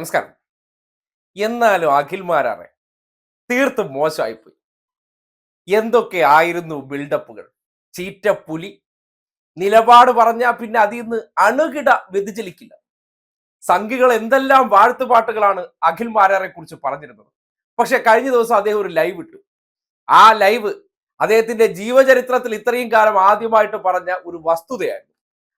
നമസ്കാരം. എന്നാലും അഖിൽമാരാറെ തീർത്തും മോശമായിപ്പോയി. എന്തൊക്കെ ആയിരുന്നു ബിൽഡപ്പുകൾ ചീറ്റപ്പുലി നിലപാട് പറഞ്ഞാൽ പിന്നെ അതിൽ നിന്ന് അണുകിട വ്യതിചലിക്കില്ല. സംഘികൾ എന്തെല്ലാം വാഴ്ത്തുപാട്ടുകളാണ് അഖിൽ മാരാറെ കുറിച്ച് പറഞ്ഞിരുന്നത്. പക്ഷെ കഴിഞ്ഞ ദിവസം അദ്ദേഹം ഒരു ലൈവ് ഇട്ടു. ആ ലൈവ് അദ്ദേഹത്തിന്റെ ജീവചരിത്രത്തിൽ ഇത്രയും കാലം ആദ്യമായിട്ട് പറഞ്ഞ ഒരു വസ്തുതയായിരുന്നു.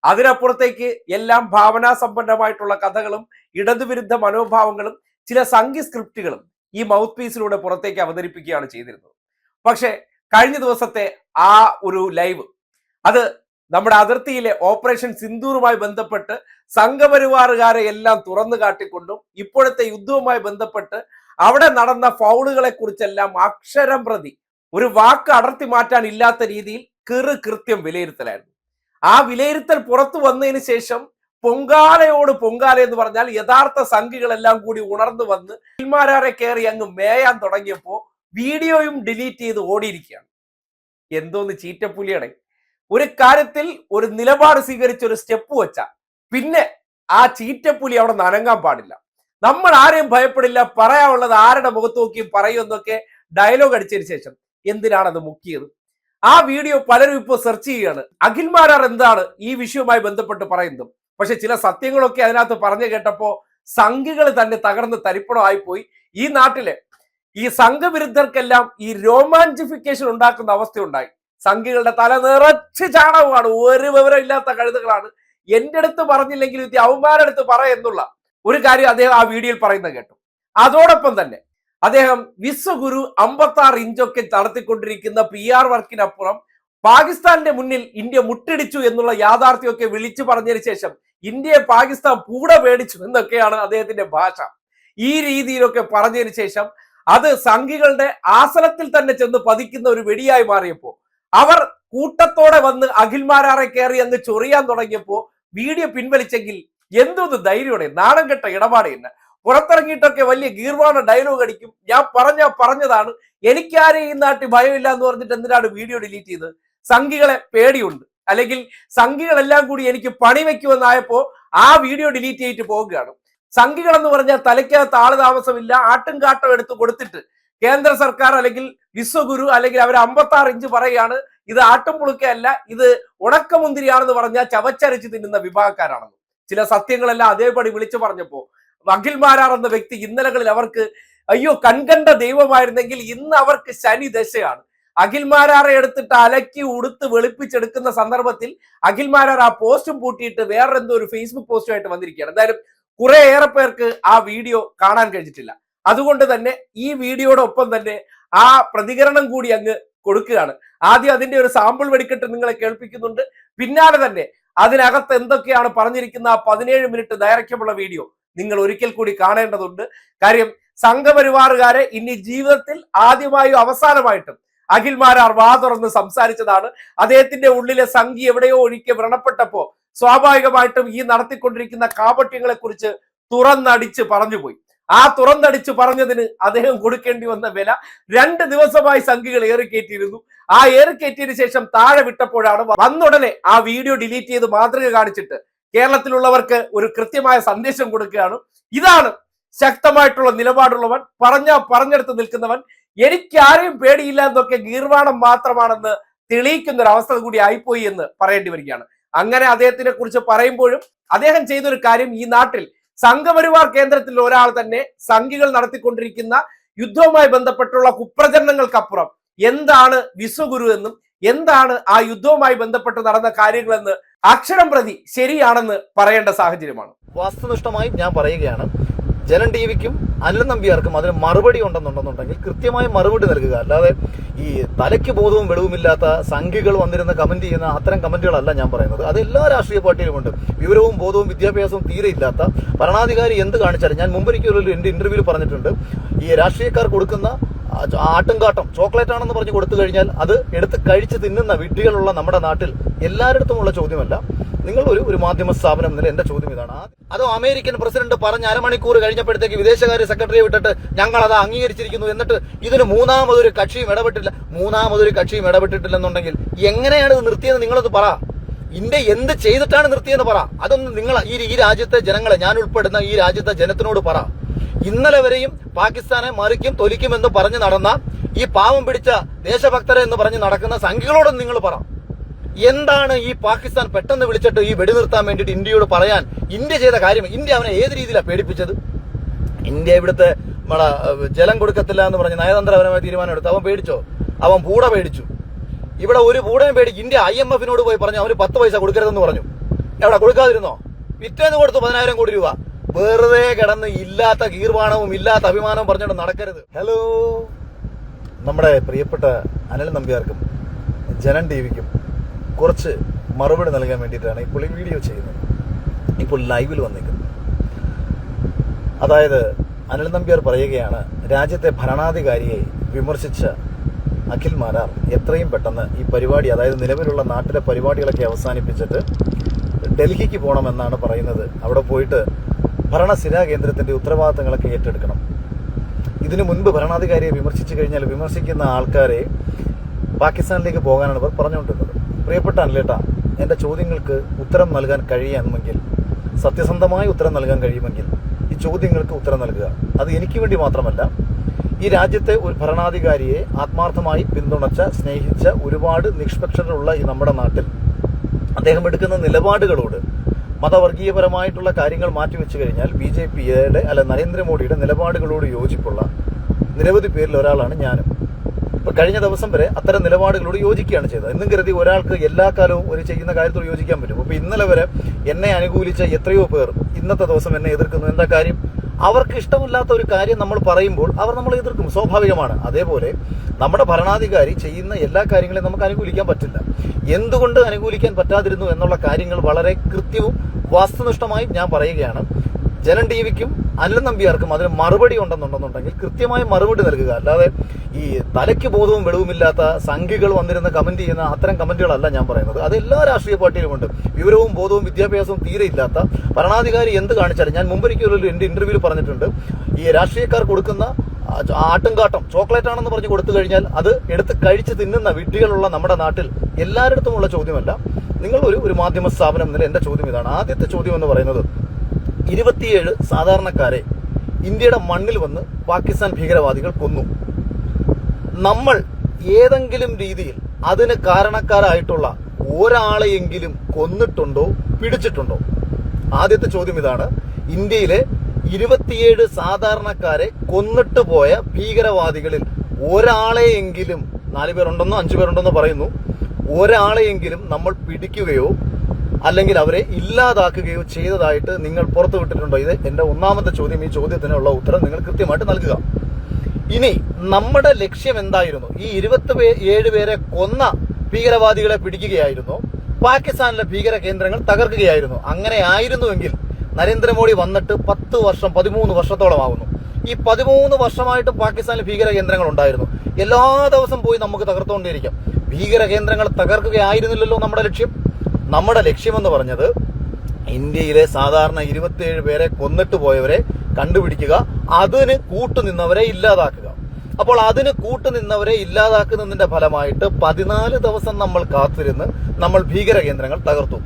അതിനപ്പുറത്തേക്ക് എല്ലാം ഭാവനാസമ്പന്നമായിട്ടുള്ള കഥകളും ഇടതുവിരുദ്ധ മനോഭാവങ്ങളും ചില സംഘി സ്ക്രിപ്റ്റുകളും ഈ മൗത്ത് പീസിലൂടെ പുറത്തേക്ക് അവതരിപ്പിക്കുകയാണ് ചെയ്തിരുന്നത്. പക്ഷെ കഴിഞ്ഞ ദിവസത്തെ ആ ഒരു ലൈവ് അത് നമ്മുടെ അതിർത്തിയിലെ ഓപ്പറേഷൻ സിന്ദൂറുമായി ബന്ധപ്പെട്ട് സംഘപരിവാറുകാരെ എല്ലാം തുറന്നു കാട്ടിക്കൊണ്ടും ഇപ്പോഴത്തെ യുദ്ധവുമായി ബന്ധപ്പെട്ട് അവിടെ നടന്ന ഫൗളുകളെ കുറിച്ചെല്ലാം അക്ഷരം പ്രതി ഒരു വാക്ക് അടർത്തി മാറ്റാൻ ഇല്ലാത്ത രീതിയിൽ കൃറ് കൃത്യം വിലയിരുത്തലായിരുന്നു. ആ വിലയിരുത്തൽ പുറത്തു വന്നതിന് ശേഷം പൊങ്കാലയോട് പൊങ്കാല എന്ന് പറഞ്ഞാൽ യഥാർത്ഥ സംഘികളെല്ലാം കൂടി ഉണർന്നു വന്ന് പിന്മാരാരെ കയറി അങ്ങ് മേയാൻ തുടങ്ങിയപ്പോ വീഡിയോയും ഡിലീറ്റ് ചെയ്ത് ഓടിയിരിക്കുകയാണ്. എന്തോന്ന് ചീറ്റപ്പുലിയുടെ. ഒരു കാര്യത്തിൽ ഒരു നിലപാട് സ്വീകരിച്ച ഒരു സ്റ്റെപ്പ് വെച്ച പിന്നെ ആ ചീറ്റപ്പുലി അവിടെ നനങ്ങാൻ പാടില്ല. നമ്മൾ ആരെയും ഭയപ്പെടില്ല പറയാനുള്ളത് ആരുടെ മുഖത്ത് നോക്കിയും പറയുമെന്നൊക്കെ ഡയലോഗ് അടിച്ചതിന് ശേഷം എന്തിനാണത് മുക്കിയത്? ആ വീഡിയോ പലരും ഇപ്പോൾ സെർച്ച് ചെയ്യുകയാണ്. അഖിൽമാരാർ എന്താണ് ഈ വിഷയവുമായി ബന്ധപ്പെട്ട് പറയുന്നതും? പക്ഷെ ചില സത്യങ്ങളൊക്കെ അതിനകത്ത് പറഞ്ഞു കേട്ടപ്പോൾ സംഘികൾ തന്നെ തകർന്ന് തരിപ്പണമായി പോയി ഈ നാട്ടിലെ ഈ സംഘവിരുദ്ധർക്കെല്ലാം ഈ രോമാഞ്ചിഫിക്കേഷൻ ഉണ്ടാക്കുന്ന അവസ്ഥയുണ്ടായി. സംഘികളുടെ തല നിറച്ച് ചാണകമാണ്. ഒരു വിവരം ഇല്ലാത്ത കഴുതുകളാണ്. എന്റെ അടുത്ത് പറഞ്ഞില്ലെങ്കിൽ ഇത് അവന്മാരുടെ അടുത്ത് പറ എന്നുള്ള ഒരു കാര്യം അദ്ദേഹം ആ വീഡിയോയിൽ പറയുന്നത് കേട്ടു. അതോടൊപ്പം തന്നെ അദ്ദേഹം വിശ്വഗുരു അമ്പത്തി ആറ് ഇഞ്ചൊക്കെ നടത്തിക്കൊണ്ടിരിക്കുന്ന പി ആർ വർക്കിനപ്പുറം പാകിസ്ഥാന്റെ മുന്നിൽ ഇന്ത്യ മുട്ടിടിച്ചു എന്നുള്ള യാഥാർത്ഥ്യമൊക്കെ വിളിച്ചു പറഞ്ഞതിന് ശേഷം ഇന്ത്യയെ പാകിസ്ഥാൻ പൂട പേടിച്ചു എന്നൊക്കെയാണ് അദ്ദേഹത്തിന്റെ ഭാഷ. ഈ രീതിയിലൊക്കെ പറഞ്ഞതിന് ശേഷം അത് സംഘികളുടെ ആസനത്തിൽ തന്നെ ചെന്ന് പതിക്കുന്ന ഒരു വെടിയായി മാറിയപ്പോ അവർ കൂട്ടത്തോടെ വന്ന് അഖിൽമാരാറെ കയറി അങ്ങ് ചൊറിയാൻ തുടങ്ങിയപ്പോ വീഡിയോ പിൻവലിച്ചെങ്കിൽ എന്തൊന്ന് ധൈര്യമാണ്? നാണം കെട്ട ഇടപാട് തന്നെ. പുറത്തിറങ്ങിയിട്ടൊക്കെ വലിയ ഗീർവാണ ഡയലോഗ് അടിക്കും. ഞാൻ പറഞ്ഞ പറഞ്ഞതാണ്. എനിക്കാരെയും ഈ നാട്ടിൽ ഭയമില്ല എന്ന് പറഞ്ഞിട്ട് എന്തിനാണ് വീഡിയോ ഡിലീറ്റ് ചെയ്തത്? സംഘികളെ പേടിയുണ്ട്. അല്ലെങ്കിൽ സംഘികളെല്ലാം കൂടി എനിക്ക് പണി വെക്കുമെന്നായപ്പോ ആ വീഡിയോ ഡിലീറ്റ് ചെയ്തിട്ട് പോവുകയാണ്. സംഘികൾ എന്ന് പറഞ്ഞാൽ തലയ്ക്കകത്ത് ആൾ താമസമില്ല. ആട്ടും കാട്ടം എടുത്ത് കൊടുത്തിട്ട് കേന്ദ്ര സർക്കാർ അല്ലെങ്കിൽ വിശ്വഗുരു അല്ലെങ്കിൽ അവർ അമ്പത്തി ആറ് ഇഞ്ച് പറയുകയാണ് ഇത് ആട്ടും പുളുക്കയല്ല ഇത് ഉണക്കമുന്തിരിയാണെന്ന് പറഞ്ഞാൽ ചവച്ചരച്ച് തിന്നുന്ന വിഭാഗക്കാരാണെന്ന്. ചില സത്യങ്ങളെല്ലാം അതേപടി വിളിച്ചു പറഞ്ഞപ്പോ അഖിൽമാരാർ എന്ന വ്യക്തി ഇന്നലകളിൽ അവർക്ക് അയ്യോ കൺകണ്ട ദൈവമായിരുന്നെങ്കിൽ ഇന്ന് അവർക്ക് ശനി ദശയാണ്. അഖിൽമാരാറെ എടുത്തിട്ട് അലക്കി ഉടുത്ത് വെളുപ്പിച്ചെടുക്കുന്ന സന്ദർഭത്തിൽ അഖിൽമാരാർ ആ പോസ്റ്റും പൂട്ടിയിട്ട് വേറെ എന്തോ ഒരു ഫേസ്ബുക്ക് പോസ്റ്റുമായിട്ട് വന്നിരിക്കുകയാണ്. എന്തായാലും കുറെ ഏറെ പേർക്ക് ആ വീഡിയോ കാണാൻ കഴിഞ്ഞിട്ടില്ല. അതുകൊണ്ട് തന്നെ ഈ വീഡിയോടൊപ്പം തന്നെ ആ പ്രതികരണം കൂടി അങ്ങ് കൊടുക്കുകയാണ്. ആദ്യം അതിന്റെ ഒരു സാമ്പിൾ വെടിക്കെട്ട് നിങ്ങളെ കേൾപ്പിക്കുന്നുണ്ട്. പിന്നാലെ തന്നെ അതിനകത്ത് എന്തൊക്കെയാണ് പറഞ്ഞിരിക്കുന്ന ആ പതിനേഴ് മിനിറ്റ് ദൈർഘ്യമുള്ള വീഡിയോ നിങ്ങൾ ഒരിക്കൽ കൂടി കാണേണ്ടതുണ്ട്. കാര്യം സംഘപരിവാറുകാരെ ഇനി ജീവിതത്തിൽ ആദ്യമായും അവസാനമായിട്ടും അഖിൽമാരാർ വാ തുറന്ന് സംസാരിച്ചതാണ്. അദ്ദേഹത്തിന്റെ ഉള്ളിലെ സംഖ്യ എവിടെയോ ഒഴിക്കെ വ്രണപ്പെട്ടപ്പോ സ്വാഭാവികമായിട്ടും ഈ നടത്തിക്കൊണ്ടിരിക്കുന്ന കാപട്യങ്ങളെ കുറിച്ച് തുറന്നടിച്ച് പറഞ്ഞുപോയി. ആ തുറന്നടിച്ച് പറഞ്ഞതിന് അദ്ദേഹം കൊടുക്കേണ്ടി വന്ന വില രണ്ട് ദിവസമായി സംഘികൾ ഏറിക്കയറ്റിയിരുന്നു ആ ഏറിക്കയറ്റിയതിനു ശേഷം താഴെ വിട്ടപ്പോഴാണ് വന്നുടനെ ആ വീഡിയോ ഡിലീറ്റ് ചെയ്ത് മാതൃക കാണിച്ചിട്ട് കേരളത്തിലുള്ളവർക്ക് ഒരു കൃത്യമായ സന്ദേശം കൊടുക്കുകയാണ്. ഇതാണ് ശക്തമായിട്ടുള്ള നിലപാടുള്ളവൻ പറഞ്ഞ പറഞ്ഞെടുത്ത് നിൽക്കുന്നവൻ. എനിക്ക് ആരെയും പേടിയില്ല എന്നൊക്കെ ഗീർവാണം മാത്രമാണെന്ന് തെളിയിക്കുന്ന ഒരു അവസ്ഥ കൂടി ആയിപ്പോയി എന്ന് പറയേണ്ടി വരികയാണ്. അങ്ങനെ അദ്ദേഹത്തിനെ കുറിച്ച് പറയുമ്പോഴും അദ്ദേഹം ചെയ്തൊരു കാര്യം ഈ നാട്ടിൽ സംഘപരിവാർ കേന്ദ്രത്തിൽ ഒരാൾ തന്നെ സംഘികൾ നടത്തിക്കൊണ്ടിരിക്കുന്ന യുദ്ധവുമായി ബന്ധപ്പെട്ടുള്ള കുപ്രചരണങ്ങൾക്കപ്പുറം എന്താണ് വിശ്വഗുരു എന്നും എന്താണ് ആ യുദ്ധവുമായി ബന്ധപ്പെട്ട് നടന്ന കാര്യങ്ങളെന്ന് അക്ഷരം പ്രതി ശരിയാണെന്ന് പറയേണ്ട സാഹചര്യമാണ്. വാസ്തുനിഷ്ഠമായി ഞാൻ പറയുകയാണ് ജനൻ ടി വിക്കും അനിൽ നമ്പിയാർക്കും അതിന് മറുപടി ഉണ്ടെന്നുണ്ടെന്നുണ്ടെങ്കിൽ കൃത്യമായ മറുപടി നൽകുക. അല്ലാതെ ഈ തലയ്ക്ക് ബോധവും വെളിവുമില്ലാത്ത സംഖ്യകൾ വന്നിരുന്ന കമന്റ് ചെയ്യുന്ന അത്തരം കമന്റുകളല്ല ഞാൻ പറയുന്നത്. അത് എല്ലാ രാഷ്ട്രീയ പാർട്ടിയിലുമുണ്ട് വിവരവും ബോധവും വിദ്യാഭ്യാസവും തീരെ ഇല്ലാത്ത ഭരണാധികാരി എന്ത് കാണിച്ചാലും ഞാൻ മുമ്പൊരിക്കലും എന്റെ ഇന്റർവ്യൂവിൽ പറഞ്ഞിട്ടുണ്ട് ഈ രാഷ്ട്രീയക്കാർ കൊടുക്കുന്ന ആ കാട്ടം ചോക്ലേറ്റ് ആണെന്ന് പറഞ്ഞ് കൊടുത്തു കഴിഞ്ഞാൽ അത് എടുത്ത് കഴിച്ച് തിന്നുന്ന വിഡ്ഢികളുള്ള നമ്മുടെ നാട്ടിൽ എല്ലായിടത്തുമുള്ള ചോദ്യമല്ല. നിങ്ങൾ ഒരു ഒരു മാധ്യമ സ്ഥാപനം എന്നതിൽ എന്റെ ചോദ്യം ഇതാണ്. അതോ അമേരിക്കൻ പ്രസിഡന്റ് പറഞ്ഞ അരമണിക്കൂർ കഴിഞ്ഞപ്പോഴത്തേക്ക് വിദേശകാര്യ സെക്രട്ടറിയെ വിട്ടിട്ട് ഞങ്ങൾ അത് അംഗീകരിച്ചിരിക്കുന്നു എന്നിട്ട് ഇതിന് മൂന്നാമതൊരു കക്ഷിയും ഇടപെട്ടില്ല. മൂന്നാമതൊരു കക്ഷിയും ഇടപെട്ടിട്ടില്ലെന്നുണ്ടെങ്കിൽ എങ്ങനെയാണ് ഇത് നിർത്തിയെന്ന് നിങ്ങളത് പറ. ഇന്ത്യ എന്ത് ചെയ്തിട്ടാണ് നിർത്തിയെന്ന് പറ. അതൊന്ന് നിങ്ങൾ ഈ രാജ്യത്തെ ജനങ്ങളെ ഞാൻ ഉൾപ്പെടുന്ന ഈ രാജ്യത്തെ ജനത്തിനോട് പറ. ഇന്നലെ വരെയും പാകിസ്ഥാനെ മറിക്കും തൊലിക്കുമെന്ന് പറഞ്ഞ് നടന്ന ഈ പാവം പിടിച്ച ദേശഭക്തരെ എന്ന് പറഞ്ഞ് നടക്കുന്ന സംഖ്യകളോടും നിങ്ങൾ പറ. എന്താണ് ഈ പാകിസ്ഥാൻ പെട്ടെന്ന് വിളിച്ചിട്ട് ഈ വെടിനിർത്താൻ വേണ്ടിയിട്ട് ഇന്ത്യയോട് പറയാൻ ഇന്ത്യ ചെയ്ത കാര്യം? ഇന്ത്യ അവനെ ഏത് രീതിയിലാണ് പേടിപ്പിച്ചത്? ഇന്ത്യ ഇവിടുത്തെ നമ്മളെ ജലം കൊടുക്കത്തില്ല എന്ന് പറഞ്ഞ് നയതന്ത്രപരമായ തീരുമാനം എടുത്തു. അവൻ പേടിച്ചോ? അവൻ പൂട പേടിച്ചു. ഇവിടെ ഒരു പൂടയും പേടി ഇന്ത്യ ഐ എം എഫിനോട് പോയി പറഞ്ഞു അവന് പത്ത് പൈസ കൊടുക്കരുതെന്ന് പറഞ്ഞു. എവിടെ കൊടുക്കാതിരുന്നോ? വിറ്റേന്ന് കൊടുത്തു പതിനായിരം കോടി രൂപ. വെറുതെ കിടന്ന് ഇല്ലാത്ത കീർവാണവും ഇല്ലാത്ത അഭിമാനവും പറഞ്ഞുകൊണ്ട് നടക്കരുത്. ഹലോ നമ്മുടെ പ്രിയപ്പെട്ട അനിൽ നമ്പ്യാർക്കും ജനൻ ടി വിക്കും കുറച്ച് മറുപടി നൽകാൻ വേണ്ടിയിട്ടാണ് ഇപ്പോൾ ഈ വീഡിയോ ചെയ്യുന്നത്. ഇപ്പോൾ ലൈവിൽ വന്നിരിക്കുന്നത് അതായത് അനിൽ നമ്പ്യാർ പറയുകയാണ് രാജ്യത്തെ ഭരണാധികാരിയെ വിമർശിച്ച അഖിൽ മാരാർ എത്രയും പെട്ടെന്ന് ഈ പരിപാടി അതായത് നിലവിലുള്ള നാട്ടിലെ പരിപാടികളൊക്കെ അവസാനിപ്പിച്ചിട്ട് ഡൽഹിക്ക് പോകണമെന്നാണ് പറയുന്നത്. അവിടെ പോയിട്ട് ഭരണസ്ഥിരാ കേന്ദ്രത്തിന്റെ ഉത്തരവാദിത്തങ്ങളൊക്കെ ഏറ്റെടുക്കണം. ഇതിനു മുൻപ് ഭരണാധികാരിയെ വിമർശിച്ചു കഴിഞ്ഞാൽ വിമർശിക്കുന്ന ആൾക്കാരെ പാകിസ്ഥാനിലേക്ക് പോകാനാണ് ഇവർ പറഞ്ഞുകൊണ്ടിരുന്നത്. പ്രിയപ്പെട്ട അനിലേട്ട എന്റെ ചോദ്യങ്ങൾക്ക് ഉത്തരം നൽകാൻ കഴിയുമെങ്കിൽ സത്യസന്ധമായി ഉത്തരം നൽകാൻ കഴിയുമെങ്കിൽ ഈ ചോദ്യങ്ങൾക്ക് ഉത്തരം നൽകുക. അത് എനിക്ക് വേണ്ടി മാത്രമല്ല ഈ രാജ്യത്തെ ഒരു ഭരണാധികാരിയെ ആത്മാർത്ഥമായി പിന്തുണച്ച സ്നേഹിച്ച ഒരുപാട് നിഷ്പക്ഷരുള്ള ഈ നമ്മുടെ നാട്ടിൽ അദ്ദേഹം എടുക്കുന്ന നിലപാടുകളോട് മതവർഗീയപരമായിട്ടുള്ള കാര്യങ്ങൾ മാറ്റിവെച്ചു കഴിഞ്ഞാൽ ബി ജെ പിയുടെ അല്ല നരേന്ദ്രമോദിയുടെ നിലപാടുകളോട് യോജിപ്പുള്ള നിരവധി പേരിൽ ഒരാളാണ് ഞാനും. ഇപ്പൊ കഴിഞ്ഞ ദിവസം വരെ അത്തരം നിലപാടുകളോട് യോജിക്കുകയാണ് ചെയ്തത്. എന്നും കരുതി ഒരാൾക്ക് എല്ലാ കാലവും ഒരു ചെയ്യുന്ന കാര്യത്തോട് യോജിക്കാൻ പറ്റും. അപ്പൊ ഇന്നലെ വരെ എന്നെ അനുകൂലിച്ച എത്രയോ പേർ ഇന്നത്തെ ദിവസം എന്നെ എതിർക്കുന്നു. എന്താ കാര്യം? അവർക്ക് ഇഷ്ടമില്ലാത്ത ഒരു കാര്യം നമ്മൾ പറയുമ്പോൾ അവർ നമ്മൾ എതിർക്കും സ്വാഭാവികമാണ്. അതേപോലെ നമ്മുടെ ഭരണാധികാരി ചെയ്യുന്ന എല്ലാ കാര്യങ്ങളെയും നമുക്ക് അനുകൂലിക്കാൻ പറ്റില്ല. എന്തുകൊണ്ട് അനുകൂലിക്കാൻ പറ്റാതിരുന്നു എന്നുള്ള കാര്യങ്ങൾ വളരെ കൃത്യവും വാസ്തുനിഷ്ഠമായും ഞാൻ പറയുകയാണ്. ജനൻ ടി വിക്കും അല്ല നമ്പിയാർക്കും അതിന് മറുപടി ഉണ്ടെന്നുണ്ടെന്നുണ്ടെങ്കിൽ കൃത്യമായി മറുപടി നൽകുക. അല്ലാതെ ഈ തലയ്ക്ക് ബോധവും വെളിവുമില്ലാത്ത സംഖ്യകൾ വന്നിരുന്ന കമന്റ് ചെയ്യുന്ന അത്തരം കമന്റുകളല്ല ഞാൻ പറയുന്നത്. അത് എല്ലാ രാഷ്ട്രീയ പാർട്ടിയിലുമുണ്ട് വിവരവും ബോധവും വിദ്യാഭ്യാസവും തീരെ ഇല്ലാത്ത ഭരണാധികാരി എന്ത് കാണിച്ചാലും ഞാൻ മുമ്പൊരിക്കലും എന്റെ ഇന്റർവ്യൂവിൽ പറഞ്ഞിട്ടുണ്ട്. ഈ രാഷ്ട്രീയക്കാർ കൊടുക്കുന്ന ആട്ടുംകാട്ടം ചോക്ലേറ്റ് ആണെന്ന് പറഞ്ഞ് കൊടുത്തു കഴിഞ്ഞാൽ അത് എടുത്ത് കഴിച്ച് തിന്നുന്ന വിഡ്ഢികളുള്ള നമ്മുടെ നാട്ടിൽ എല്ലായിടത്തുമുള്ള ചോദ്യമല്ല. നിങ്ങൾ ഒരു ഒരു മാധ്യമ സ്ഥാപനം എന്നല്ല എന്റെ ചോദ്യം ഇതാണ്. ആദ്യത്തെ ചോദ്യം എന്ന് പറയുന്നത് ഇരുപത്തിയേഴ് സാധാരണക്കാരെ ഇന്ത്യയുടെ മണ്ണിൽ വന്ന് പാകിസ്ഥാൻ ഭീകരവാദികൾ കൊന്നു. നമ്മൾ ഏതെങ്കിലും രീതിയിൽ അതിന് കാരണക്കാരായിട്ടുള്ള ഒരാളെയെങ്കിലും കൊന്നിട്ടുണ്ടോ പിടിച്ചിട്ടുണ്ടോ? ആദ്യത്തെ ചോദ്യം ഇതാണ്. ഇന്ത്യയിലെ ഇരുപത്തിയേഴ് സാധാരണക്കാരെ കൊന്നിട്ട് പോയ ഭീകരവാദികളിൽ ഒരാളെയെങ്കിലും നാല് പേരുണ്ടെന്നോ അഞ്ചു പേരുണ്ടെന്നോ പറയുന്നു. ഒരാളെയെങ്കിലും നമ്മൾ പിടിക്കുകയോ അല്ലെങ്കിൽ അവരെ ഇല്ലാതാക്കുകയോ ചെയ്തതായിട്ട് നിങ്ങൾ പുറത്തു വിട്ടിട്ടുണ്ടോ? ഇത് എന്റെ ഒന്നാമത്തെ ചോദ്യം ഈ ചോദ്യത്തിനുള്ള ഉത്തരം നിങ്ങൾ കൃത്യമായിട്ട് നൽകുക. ഇനി നമ്മുടെ ലക്ഷ്യം എന്തായിരുന്നു? ഈ ഇരുപത്തി ഏഴ് പേരെ കൊന്ന ഭീകരവാദികളെ പിടിക്കുകയായിരുന്നു. പാകിസ്ഥാനിലെ ഭീകര കേന്ദ്രങ്ങൾ തകർക്കുകയായിരുന്നു. അങ്ങനെ ആയിരുന്നുവെങ്കിൽ നരേന്ദ്രമോദി വന്നിട്ട് പത്ത് വർഷം പതിമൂന്ന് വർഷത്തോളമാകുന്നു ഈ പതിമൂന്ന് വർഷമായിട്ട് പാകിസ്ഥാനിൽ ഭീകര കേന്ദ്രങ്ങൾ ഉണ്ടായിരുന്നു. എല്ലാ ദിവസം പോയി നമുക്ക് തകർത്തുകൊണ്ടേയിരിക്കാം. ഭീകര കേന്ദ്രങ്ങൾ തകർക്കുകയായിരുന്നില്ലല്ലോ നമ്മുടെ ലക്ഷ്യം. നമ്മുടെ ലക്ഷ്യമെന്ന് പറഞ്ഞത് ഇന്ത്യയിലെ സാധാരണ ഇരുപത്തിയേഴ് പേരെ കൊന്നിട്ട് പോയവരെ കണ്ടുപിടിക്കുക അതിന് കൂട്ടുനിന്നവരെ ഇല്ലാതാക്കുക. അപ്പോൾ അതിന് കൂട്ടുനിന്നവരെ ഇല്ലാതാക്കുന്നതിന്റെ ഫലമായിട്ട് പതിനാല് ദിവസം നമ്മൾ കാത്തിരുന്ന് നമ്മൾ ഭീകര കേന്ദ്രങ്ങൾ തകർത്തു.